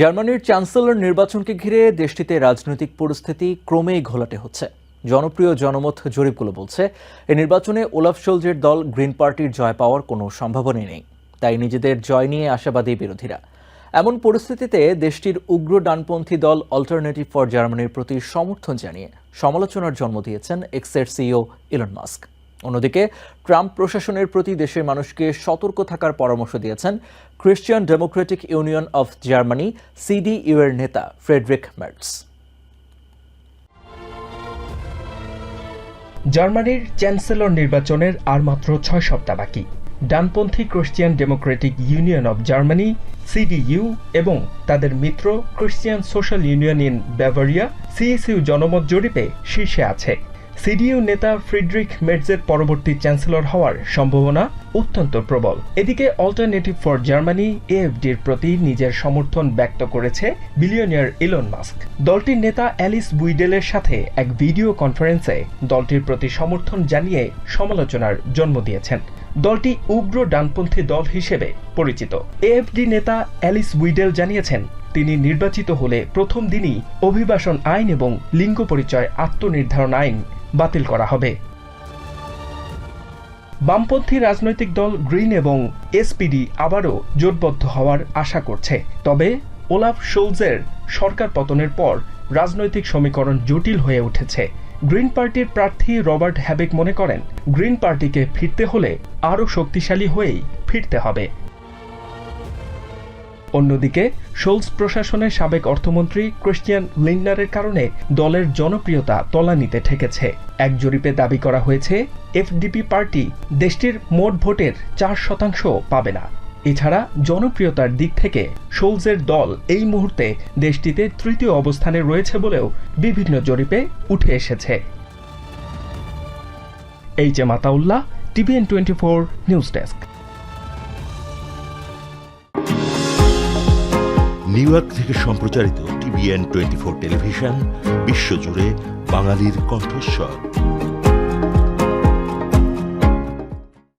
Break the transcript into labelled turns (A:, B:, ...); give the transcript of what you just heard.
A: জার্মানির চ্যান্সেলর নির্বাচনকে ঘিরে দেশটিতে রাজনৈতিক পরিস্থিতি ক্রমেই ঘোলাটে হচ্ছে। জনপ্রিয় জনমত জরিপগুলো বলছে এই নির্বাচনে ওলাফ শোলজের দল গ্রিন পার্টির জয় পাওয়ার কোনো সম্ভাবনাই নেই। তাই নিজেদের জয় নিয়ে আশাবাদী বিরোধীরা। এমন পরিস্থিতিতে দেশটির উগ্র ডানপন্থী দল অল্টারনেটিভ ফর জার্মানির প্রতি সমর্থন জানিয়ে সমালোচনার জন্ম দিয়েছেন এক্সের সিইও ইলন মাস্ক অন্যদিকে, ট্রাম্প প্রশাসনের প্রতি দেশের মানুষকে সতর্ক থাকার পরামর্শ দিয়েছেন Christian Democratic Union of Germany CDU এর নেতা ফ্রেডরিক মের্টস
B: জার্মানির চ্যান্সেলর নির্বাচনের আর মাত্র ছয় সপ্তাহ বাকি। ডানপন্থী Christian Democratic Union of Germany CDU এবং তাদের মিত্র Christian Social Union in Bavaria CSU জনমত জরিপে শীর্ষে আছে। সিডিইউ নেতা ফ্রিডরিক মেটজের পরবর্তী চ্যান্সেলর হওয়ার সম্ভাবনা অত্যন্ত প্রবল। এদিকে অল্টারনেটিভ ফর জার্মানি, এএফডির প্রতি নিজের সমর্থন ব্যক্ত করেছে বিলিয়নিয়ার ইলন মাস্ক। দলটির নেতা অ্যালিস বুইডেলের সাথে এক ভিডিও কনফারেন্সে দলটির প্রতি সমর্থন জানিয়ে সমালোচনার জন্ম দিয়েছেন। দলটি উগ্র ডানপন্থী দল হিসেবে পরিচিত। এএফডি নেতা অ্যালিস বুইডেল জানিয়েছেন, তিনি নির্বাচিত হলে প্রথম দিনই অভিবাসন আইন এবং লিঙ্গ পরিচয় আত্মনির্ধারণ আইন বাতিল করা হবে। বামপন্থী রাজনৈতিক দল গ্রিন এবং এসপিডি আবারও জোটবদ্ধ হওয়ার আশা করছে। তবে ওলাফ শোলজের সরকার পতনের পর রাজনৈতিক সমীকরণ জটিল হয়ে উঠেছে। গ্রিন পার্টির প্রার্থী রবার্ট হ্যাবেক মনে করেন, গ্রিন পার্টিকে ফিরতে হলে আরও শক্তিশালী হয়েই ফিরতে হবে। অন্যদিকে, শোলস প্রশাসনের সাবেক অর্থমন্ত্রী ক্রিশ্চিয়ান লিন্ডারের কারণে দলের জনপ্রিয়তা তলানিতে ঠেকেছে। এক জরিপে দাবি করা হয়েছে, এফডিপি পার্টি দেশটির মোট ভোটের চার শতাংশ পাবে না। এছাড়া জনপ্রিয়তার দিক থেকে শোলসের দল এই মুহূর্তে দেশটিতে তৃতীয় অবস্থানে রয়েছে বলেও বিভিন্ন জরিপে উঠে এসেছে। H A Mataullah, TVN twenty four news desk.
C: New York থেকে সম্প্রচারিত টিভিএন টোয়েন্টি ফোর টেলিভিশন, বিশ্বজুড়ে বাঙালির কণ্ঠস্বর।